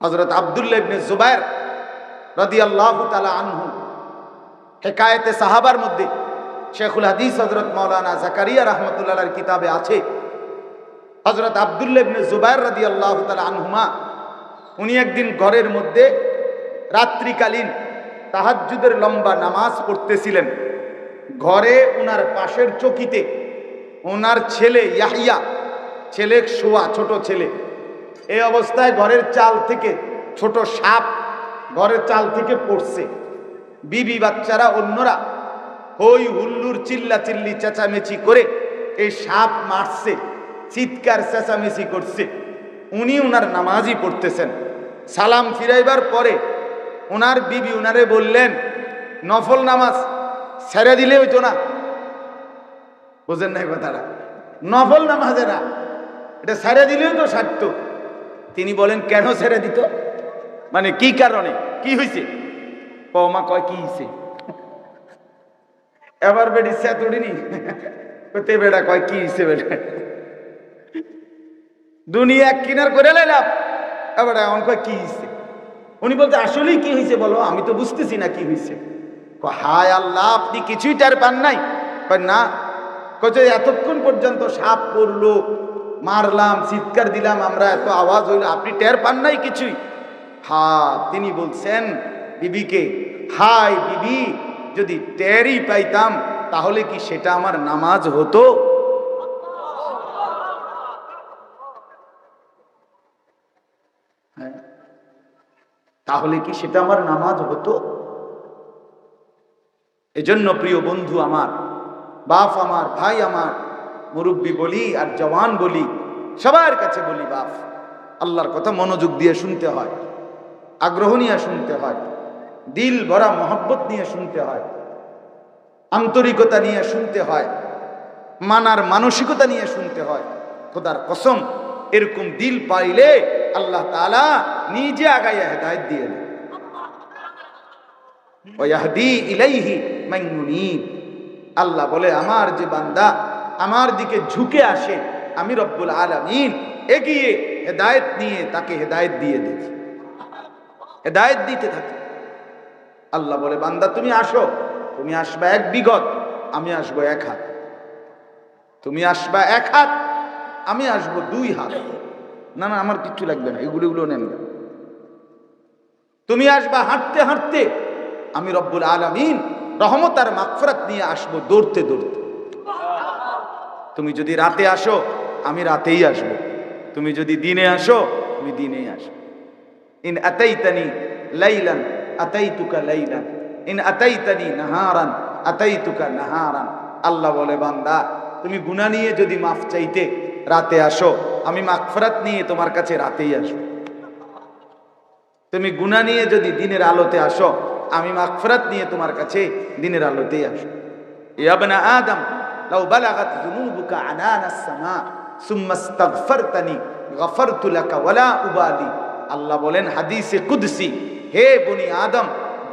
হজরত আবদুল্লাহ ইবনে জুবাইর রাদিয়াল্লাহু তাআলা আনহু হেকায়েতে সাহাবার মধ্যে শেখুল হাদিস হজরত মাওলানা জাকারিয়া রহমতুল্লাহর কিতাবে আছে। হজরত আবদুল্লাহ ইবনে জুবাইর রাদিয়াল্লাহু তাআলা আনহুমা, উনি একদিন ঘরের মধ্যে রাত্রিকালীন তাহাজ্জুদের লম্বা নামাজ পড়তেছিলেন। ঘরে ওনার পাশের চকিতে ওনার ছেলে ইয়াহিয়া, ছেলে শোয়া ছোট ছেলে এই অবস্থায় ঘরের চাল থেকে ছোট সাপ ঘরের চাল থেকে পড়ছে। বিবি বাচ্চারা, অন্যরা হই হুল্লুর চিল্লা চিল্লি চেঁচামেচি করে এই সাপ মারছে, চিৎকার চেঁচামেচি করছে। উনি উনার নামাজই পড়তেছেন। সালাম ফিরাইবার পরে ওনার বিবি উনারে বললেন, নফল নামাজ ছেড়ে দিলে হইতো না। বুঝেন নাই কথাটা। নফল নামাজে না এটা ছেড়ে দিলেও তো সারত। তিনি বলেন, কেন ছেড়ে দিত? মানে কি কারণে? কি হয়েছে মা কয়, কি হয়েছে এবার বেডি সেতুড়িনি তে বেড়া কয়, কি হয়েছে বেড়া দুনিয়া এক কিনার করে লাইলাম। এবার এমন কয়, কি হয়েছে উনি বলতে, আসলেই কি হয়েছে বলো? আমি তো বুঝতেছি না কি হয়েছে হায় আল্লাহ, আপনি কিছুই টের পান নাই? না। কচ্ছে এতক্ষণ পর্যন্ত সাপ পড়ল মারলাম, চিৎকার দিলাম, আমরা এত আওয়াজ হইল, আপনি টের পান নাই কিছুই? হা, তিনি বলছেন, বিবিকে, হাই বিবি, যদি টেরই পাইতাম, তাহলে কি সেটা আমার নামাজ হতো? হ্যাঁ তাহলে কি সেটা আমার নামাজ হতো? এজন্য প্রিয় বন্ধু আমার, বাপ আমার, ভাই আমার মুরব্বী বলি আর জওয়ান বলি, সবার কাছে বলি, বাপ, আল্লাহর কথা মনোযোগ দিয়ে শুনতে হয়, আগ্রহ নিয়ে শুনতে হয়, দিল ভরা মহব্বত নিয়ে শুনতে হয়, আন্তরিকতা নিয়ে শুনতে হয়, মানার মানসিকতা নিয়ে শুনতে হয়, খোদার কসম, এরকম দিল পাইলে আল্লাহ তালা নিজে আগাইয়া হেদায়ত দিয়ে মান আল্লাহ বলে, আমার যে বান্দা আমার দিকে ঝুঁকে আসে, আমি রব্বুল আলামিন এগিয়ে হেদায়েত নিয়ে তাকে হেদায়েত দিয়ে দিই। হেদায়েত দিতে থাকি। আল্লাহ বলে, বান্দা, তুমি আসো। তুমি আসবা এক বিগত, আমি আসব এক হাত। তুমি আসবা এক হাত, আমি আসব দুই হাত। না না, আমার কিচ্ছু লাগবে না, এগুলো এগুলো নেন। তুমি আসবা হাঁটতে হাঁটতে, আমি রব্বুল আলামিন রহমত আর মাগফিরাত নিয়ে আসব দৌড়তে দৌড়তে। তুমি যদি রাতে আসো, আমি রাতেই আসব। তুমি যদি দিনে আসো, আমি দিনেই আসব। ইন আতাইতানি লাইলান, আতাইতুকা লাইলান। ইন আতাইতানি নাহারান, আতাইতুকা নাহারান। আল্লাহ বলে, বান্দা, তুমি গুনাহ নিয়ে যদি মাফ চাইতে রাতে আসো, আমি মাগফিরাত নিয়ে তোমার কাছে রাতেই আসব। তুমি গুনাহ নিয়ে যদি দিনের আলোতে আসো, আমি মাগফিরাত নিয়ে তোমার কাছে দিনের আলোতেই আসো ইয়াবনা আদম লাউ বালাগাত যুনুবুকা আনানাস সামা সুম্মা ইস্তাগফারতানি গফারতু লাকা ওয়ালা উবালি আল্লাহ বলেন, হাদিসে কুদসি, হে বনি আদম,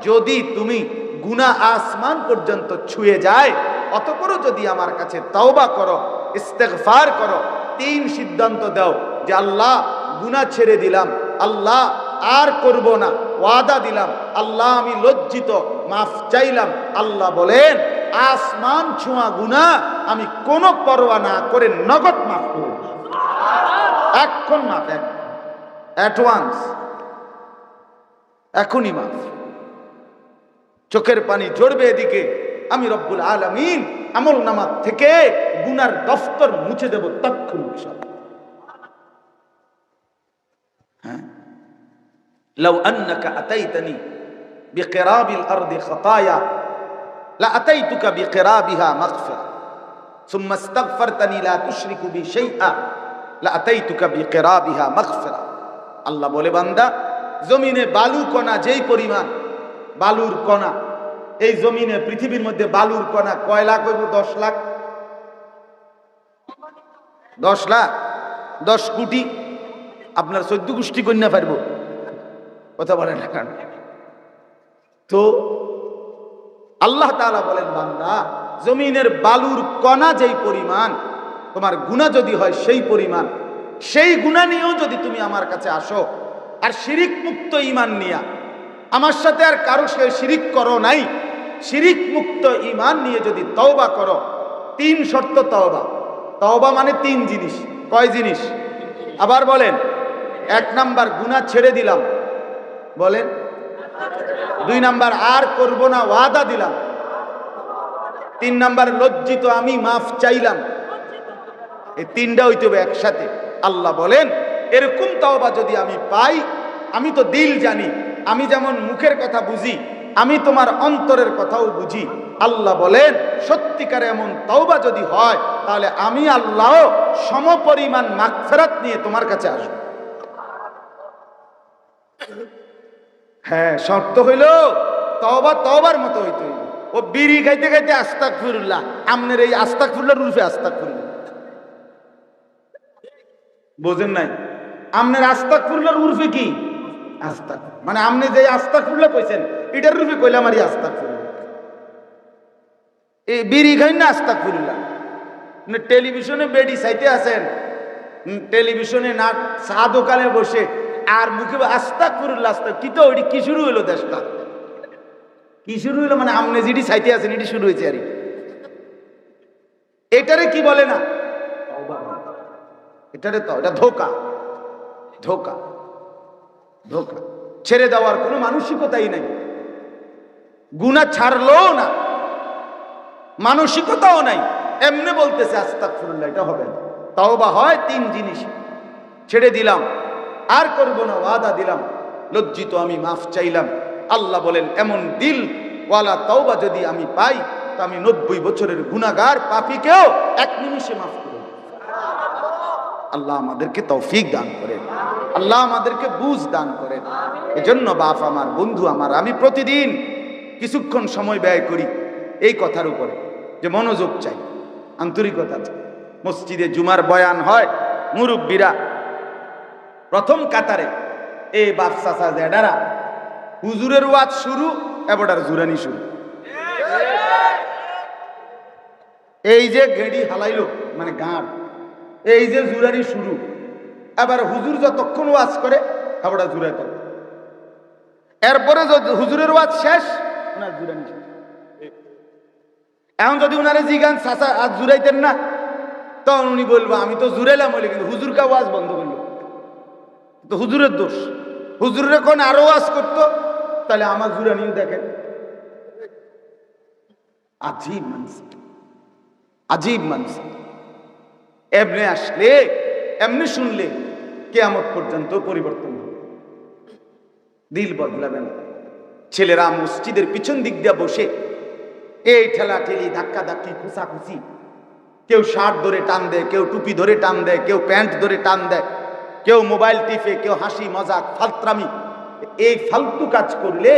যদি তুমি গুনাহ আসমান পর্যন্ত ছুঁয়ে যায়, অতপরও যদি আমার কাছে তওবা করো, ইস্তেগফার করো, তিন সিদ্ধান্ত দাও যে আল্লাহ গুনাহ ছেড়ে দিলাম, আল্লাহ আর করব না, ওয়াদা দিলাম, আল্লাহ আমি লজ্জিত, মাফ চাইলাম। আল্লাহ বলেন আসমান ছোঁয়া গুনা আমি কোনো পরোয়া না করে নগদ মাফ করব এখন মাফ এক অ্যাডভান্স এখনই মাফ চোখের পানি ঝরবে এদিকে আমি রব্বুল আলমিন আমল নামার থেকে গুনার দফতর মুছে দেব তৎক্ষণ সব لو أنك أتيتني بقراب الأرض خطايا لأتيتك بقرابها مغفرة ثم استغفرتني لا تشرك بي شيئا لأتيتك بقرابها مغفرة আল্লাহ বলে বান্দা জমিনে বালু কণা যেই পরিমাণ বালুর কণা এই জমিনে পৃথিবীর মধ্যে বালুর কণা কয় লাখ হইব দশ লাখ দশ লাখ দশ কোটি আপনার চোদ্দ গোষ্ঠী কন্যা পারবো কথা বলেন না কেন তো আল্লাহ তাআলা বলেন, বান্দা, জমিনের বালুর কণা যেই পরিমাণ, তোমার গুণা যদি হয় সেই পরিমাণ, সেই গুণা নিয়েও যদি তুমি আমার কাছে আসো, আর শিরিক মুক্ত ইমান নিয়া, আমার সাথে আর কারও সে শিরিক করো নাই শিরিক মুক্ত ইমান নিয়ে যদি তওবা করো, তিন শর্ত তওবা। তওবা মানে তিন জিনিস। কয় জিনিস? আবার বলেন, এক নাম্বার গুনাহ ছেড়ে দিলাম। বলেন দুই নাম্বার, আর করব না, ওয়াদা দিলাম। তিন নাম্বার, লজ্জিত আমি, মাফ চাইলাম। এই তিনটা হইতে হবে একসাথে। আল্লাহ বলেন, এরকম তাওবা যদি আমি পাই, আমি তো দিল জানি, আমি যেমন মুখের কথা বুঝি, আমি তোমার অন্তরের কথাও বুঝি। আল্লাহ বলেন, সত্যিকার এমন তাওবা যদি হয়, তাহলে আমি আল্লাহ সমপরিমাণ মাগফিরাত নিয়ে তোমার কাছে আসব। হ্যাঁ শর্ত হইল তওবা তবার মতো হইতে হইল ও বিড়ি খাইতে খাইতে আস্তাক ফিরুল্লাহ আমনের এই আস্তাক ফিরুল্লাহ রুফে আস্তাক ফিরুল্লাহ বোঝেন নাই? আমনের আস্তাক ফুল্লার উর্ফে কি? আস্তাক মানে আপনি যে আস্তাক ফুল্লা কইছেন, এটার রুফে কইলাম আর আস্তাক ফুল্লা এই বিড়ি খাই না আস্তাক ফুল্লা মানে টেলিভিশনে বেডি চাইতে আছেন টেলিভিশনে না চা দোকানে বসে আর মুখে আস্তাক ফুরুল্লা আস্তাক কি তো ওইটি, কি শুরু হইল দেশটা? কি শুরু হইল মানে আমনে যেটি চাইতে আছেন, এটি শুরু হয়েছে আর। এটারে কি বলে না? এটারে তো, এটা ধোকা। ধোকা। ধোকা। ছেড়ে দেওয়ার কোনো মানসিকতাই নাই। গুণা ছাড়লো না। মানসিকতাও নাই। এমনি বলতেছে আস্তাক ফুরুল্লাহ এটা হবে না। তাও বা হয় তিন জিনিস। ছেড়ে দিলাম। আর করব না, ওয়াদা দিলাম। লজ্জিত আমি, মাফ চাইলাম। আল্লাহ বলেন, এমন দিল, ওয়ালা তাওবা যদি আমি পাই, তো আমি নব্বই বছরের গুণাগার পাপীকেও এক নিমিষে মাফ করব। আল্লাহ আমাদেরকে তৌফিক দান করেন। আল্লাহ আমাদেরকে বুঝ দান করেন। এজন্য বাপ আমার, বন্ধু আমার, আমি প্রতিদিন কিছুক্ষণ সময় ব্যয় করি এই কথার উপরে, যে মনোযোগ চাই, আন্তরিকতা চাই। মসজিদে জুমার বয়ান হয়, মুরব্বীরা প্রথম কাতারে। এই বাপ চাচা হুজুরের ওয়াজ শুরু এবারটার জুরানি শুরু। এই যে গেড়ি হালাইলো মানে গাঁট এই যে জুরানি শুরু, এবার হুজুর যতক্ষণ ওয়াজ করে খাবারটা করে এরপরে হুজুরের ওয়াজ শেষ, ওনার জুরানি শেষ। এখন যদি উনারে জিগান, চাচা আজ জুরাইতেন না, তখন উনি বলব, আমি তো জুড়াইলাম বলে কিন্তু হুজুর কা ওয়াজ বন্ধ তো হুজুরের দোষ। হুজুরের কোন আরও ওয়াজ করতো? তাহলে আমার জুরানিও দেখেন। আজীব মানুষ আজীব মানুষ এমনি আসলে, এমনি শুনলে কেয়ামত পর্যন্ত পরিবর্তন হবে। দিল বদলাবে না। ছেলেরা মসজিদের পিছন দিক দিয়ে বসে এই ঠেলা ঠেলি, ধাক্কা ধাক্কি খুসাখুসি কেউ শার্ট ধরে টান দেয়, কেউ টুপি ধরে টান দেয়, কেউ প্যান্ট ধরে টান দেয়। কেউ মোবাইল টিপে, কেউ হাসি, মজাক, ফালত্রামি। এই ফালতু কাজ করলে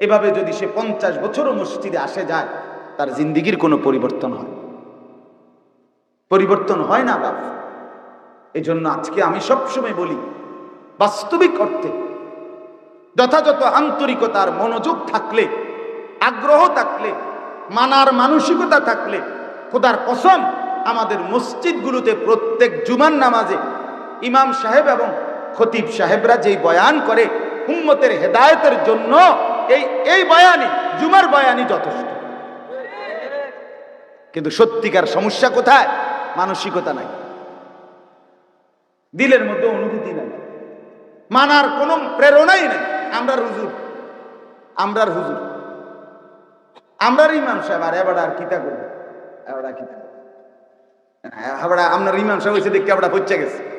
এভাবে যদি সে পঞ্চাশ বছরও মসজিদে আসে যায়, তার জিন্দিগির কোনো পরিবর্তন হয়। পরিবর্তন হয় না বাপ। এই জন্য আজকে আমি সবসময় বলি, বাস্তবিক অর্থে যথাযথ আন্তরিকতার মনোযোগ থাকলে, আগ্রহ থাকলে, মানার মানসিকতা থাকলে, খোদার কসম, আমাদের মসজিদগুলোতে প্রত্যেক জুমার নামাজে ইমাম সাহেব এবং খতিব সাহেবরা যেই বয়ান করে, উম্মতের হেদায়তের জন্য এই এই বয়ানই, জুমার বয়ানই যথেষ্ট। কিন্তু সত্যিকার সমস্যা কোথায়? মানসিকতা নাই। দিলের মধ্যে অনুভূতি নাই। মানার কোনো প্রেরণাই নাই। আমরা হুজুর, আমরার হুজুর। আমরার ইমাম সাহেব, আর এবার আর কিতা করব এবার কিতা? আপনার ইমাম সাহেব হয়েছে দেখতে আমরা পৌঁছে গেছে।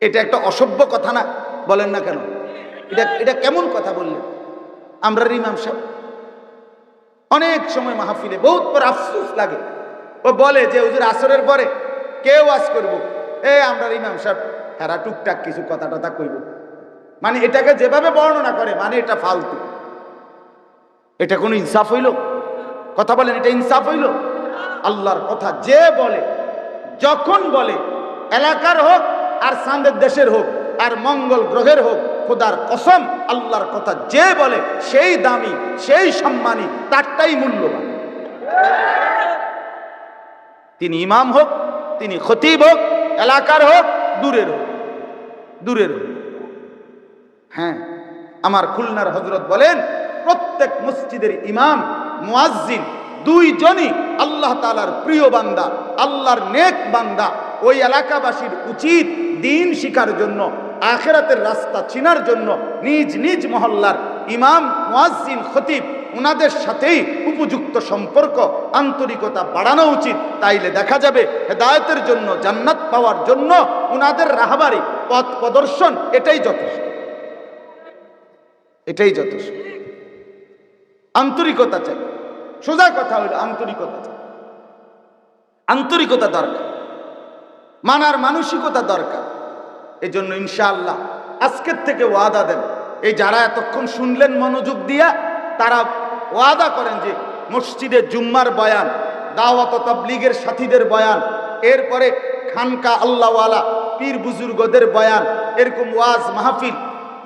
এটা একটা অসভ্য কথা না, বলেন না কেন? এটা এটা কেমন কথা বললেন? আমরা ইমাম সাহেব অনেক সময় মাহফিলে বহুত পর আফসুস লাগে। ও বলে যে, হুজুর, আসরের পরে কেউ আজ করব? এ, আমরা ইমাম সাহেব হেরা টুকটাক কিছু কথা টথা কইব। মানে এটাকে যেভাবে বর্ণনা করে মানে এটা ফালতু। এটা কোনো ইনসাফ হইল? কথা বলেন, এটা ইনসাফ হইল? আল্লাহর কথা যে বলে, যখন বলে, এলাকার হোক আর সান্দের দেশের হোক, আর মঙ্গল গ্রহের হোক, খোদার কসম, আল্লাহর কথা যে বলে, সেই দামি, সেই সম্মানী, তারটাই মূল্যবান। তিনি ইমাম হোক, তিনি খতিব হোক, এলাকার হোক, দূরের হোক দূরের হোক। হ্যাঁ আমার খুলনার হজরত বলেন, প্রত্যেক মসজিদের ইমাম, মুয়াজ্জিন, দুইজনই আল্লাহ তালার প্রিয় বান্দা, আল্লাহর নেক বান্দা। ওই এলাকাবাসীর উচিত দিন শিকার জন্য, আখেরাতের রাস্তা চিনার জন্য নিজ নিজ মহল্লার ইমাম মোয়াজিন খতিব ওনাদের সাথেই উপযুক্ত সম্পর্ক, আন্তরিকতা বাড়ানো উচিত। তাইলে দেখা যাবে হেদায়তের জন্য, জান্নাত পাওয়ার জন্য ওনাদের রাহাবারি, পথ প্রদর্শন এটাই যথেষ্ট। এটাই যথেষ্ট। আন্তরিকতা চাই। সোজা কথা হইল আন্তরিকতা চাই। আন্তরিকতা দরকার। মানার মানসিকতা দরকার। এই জন্য ইনশাআল্লাহ আজকের থেকে ওয়াদা দেন। এই যারা এতক্ষণ শুনলেন মনোযোগ দিয়া, তারা ওয়াদা করেন যে মসজিদে জুম্মার বয়ান, দাওয়াত তাবলীগের সাথীদের বয়ান, এরপরে খানকা আল্লাহওয়ালা পীর বুজুর্গদের বয়ান, এরকম ওয়াজ মাহফিল,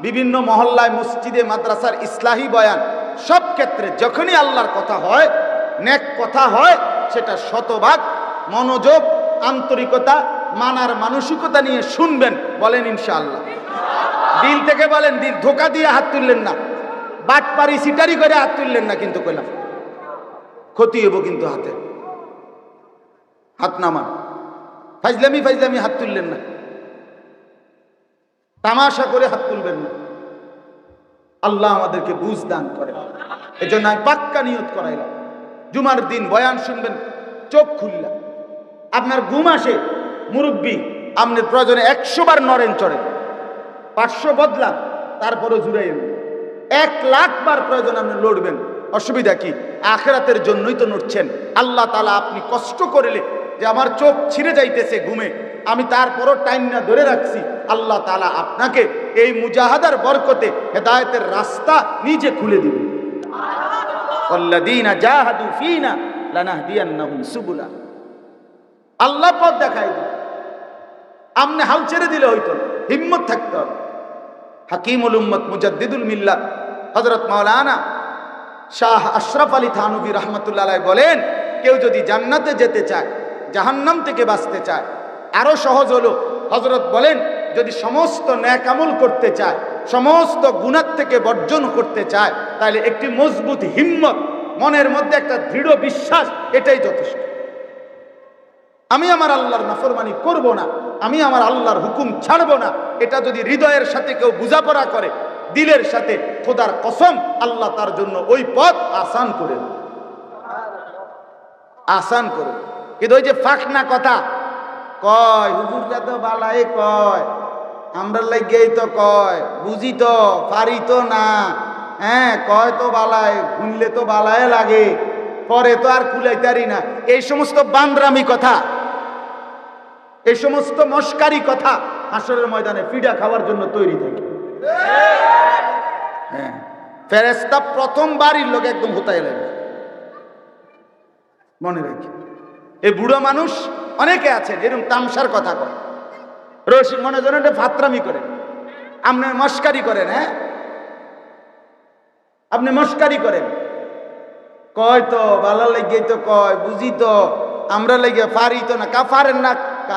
বিভিন্ন মহল্লায় মসজিদে মাদ্রাসার ইসলাহী বয়ান, সব ক্ষেত্রে যখনই আল্লাহর কথা হয়, নেক কথা হয়, সেটা শতভাগ মনোযোগ, আন্তরিকতা মানার মানসিকতা নিয়ে শুনবেন, বলেন ইনশাআল্লাহ। দিল থেকে বলেন, দিল ধোকা দিয়ে হাত তুললেন না। বাটপারি, সিটারি করে হাত তুললেন না কিন্তু কইলাম। ক্ষতি হব কিন্তু হাতে। হাত নামান। ফাইজলামি ফাইজলামি, হাত তুললেন না। তামাশা করে হাত তুলবেন না। আল্লাহ আমাদেরকে বুঝ দান করে এই জন্য আমি পাক্কা নিয়ত করাইলাম। জুমার দিন বয়ান শুনবেন, চোখ খুললাম। আপনার ঘুম আসে মুরব্বী আপনার প্রয়োজনে একশো বার নরেন চড়েন পাঁচশো বদলান তারপরে জুড়াইয়েন এক লাখ বার প্রয়োজন আপনি লড়বেন। অসুবিধা কি? আখেরাতের জন্যই তো নড়ছেন আল্লাহ তালা আপনি কষ্ট করলে যে আমার চোখ ছিঁড়ে যাইতেছে ঘুমে, আমি তারপরও টাইম না ধরে রাখছি। আল্লাহ তালা আপনাকে এই মুজাহাদার বরকতে হেদায়তের রাস্তা নিজে খুলে সুবুলা। আল্লাহ পথ দেখাই দিন আমনে হাল ছেড়ে দিলে হইতো না। হিম্মত থাকতে হবে। হাকিমুল উম্মত মুজাদ্দিদুল মিল্লাত হযরত মাওলানা শাহ আশরাফ আলী থানবী রহমতুল্লাহ বলেন, কেউ যদি জান্নাতে যেতে চায়, জাহান্নাম থেকে বাঁচতে চায়, আরও সহজ হলো। হজরত বলেন, যদি সমস্ত ন্যাক আমল করতে চায়, সমস্ত গুণার থেকে বর্জন করতে চায়, তাহলে একটি মজবুত হিম্মত, মনের মধ্যে একটা দৃঢ় বিশ্বাস, এটাই যথেষ্ট। আমি আমার আল্লাহর নাফরমানি করব না। আমি আমার আল্লাহর হুকুম ছাড়ব না। এটা যদি হৃদয়ের সাথে কেউ বোঝাপড়া করে, দিলের সাথে খোদার কসম, আল্লাহ তার জন্য ওই পথ আসান করে আসান করে কিন্তু ওই যে ফাঁকনা কথা, কয়, হুজুররা তো বালাই কয়, আমরা লাগেই তো কয়, বুঝি তো, পারি তো না হ্যাঁ কয় তো বালায় গুনলে তো বালায় লাগে, পরে তো আর কুলাইতারি না। এই সমস্ত বান্দরামি কথা এই সমস্ত মস্কারি কথা হাসরের ময়দানে পিডা খাওয়ার জন্য তৈরি থাকে। হ্যাঁ ফেরেস্তা প্রথম বাড়ির লোক একদম হুতাই লাগবে মনে রাখি। এই বুড়ো মানুষ অনেকে আছেন, এরকম তামসার কথা কয়। রসিক মনে যেন এটা ফাত্রামি করেন। আপনি মস্কারি করেন হ্যাঁ? আপনি মস্কারি করেন। কয় তো ভালো লাগে তো কয়, বুঝি তো, আমরা লেগে পারি তো না কা পারেন না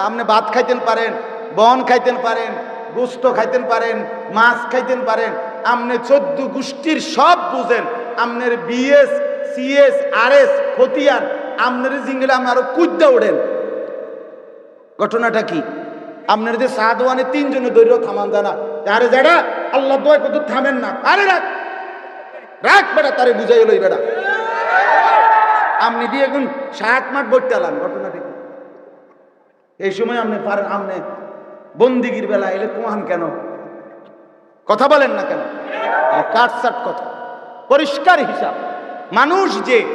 আপনি ভাত খাইতেন পারেন, বন খাইতেন পারেন, গোস্ত খাইতেন পারেন, মাছ খাইতেন পারেন, আপনি চোদ্দ গোষ্ঠীর সব বুঝেন, আপনার বিএস, সিএস আর এস খতিয়ান, আপনার জিঙ্গলে আপনি আরও কুদ্দা ওড়েন ঘটনাটা কি? আপনার যে সাদওয়ানে তিনজনে দৈর্য থামান জানা আরে যারা, আল্লাহ দোয়া কত থামেন না। আরে রাখ রাখ বেটা, তারে বুঝাই লই বেটা। আপনি দিয়ে এখন সাত মাঠ বইতে আলাম ঘটনাটা এই সময় আপনি পারেন আপনি বন্দিগির বেলা এলে কুয়ান কেন? কথা বলেন না কেন? কাটসাট কথা। পরিষ্কার হিসাব। মানুষ যে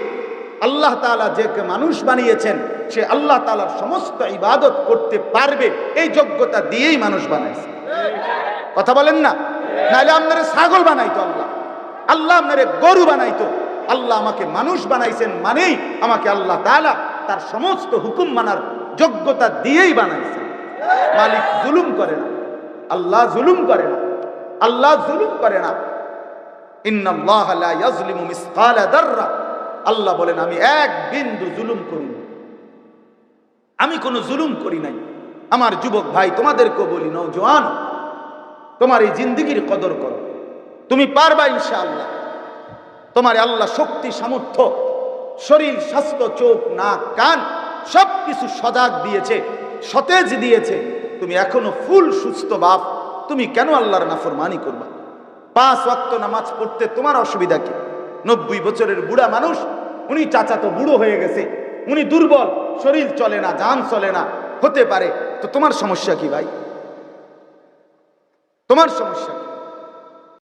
আল্লাহ তাআলা যে মানুষ বানিয়েছেন, সে আল্লাহ তাআলার সমস্ত ইবাদত করতে পারবে, এই যোগ্যতা দিয়েই মানুষ বানাইছে। কথা বলেন না? নাহলে আপনারা ছাগল বানাইতো আল্লাহ। আল্লাহ আপনারে গরু বানাইতো। আল্লাহ আমাকে মানুষ বানাইছেন মানেই আমাকে আল্লাহ তাআলা তার সমস্ত হুকুম মানার যোগ্যতা দিয়েই বানাইছে। মালিক জুলুম করে না। আল্লাহ জুলুম করে না। আল্লাহ জুলুম করে না। আল্লাহ বলেন, আমি এক বিন্দু জুলুম করি আমি কোনো জুলুম করি নাই। আমার যুবক ভাই, তোমাদেরকেও বলি নৌজওয়ান তোমার এই জিন্দগির কদর করো। তুমি পারবা ইনশাআল্লাহ। তোমার আল্লাহ শক্তি, সামর্থ্য, শরীর, স্বাস্থ্য, চোখ, নাক, কান সব কিছু সজাগ দিয়েছে, সতেজ দিয়েছে। তুমি এখনও ফুল সুস্থ বাপ, তুমি কেন আল্লাহর নাফরমানি করবা? পাঁচ ওয়াক্ত নামাজ পড়তে তোমার অসুবিধা কি? নব্বই বছরের বুড়া মানুষ, উনি চাচা তো বুড়ো হয়ে গেছে, উনি দুর্বল, শরীর চলে না যান চলে না, হতে পারে। তো তোমার সমস্যা কি ভাই? তোমার সমস্যা কি?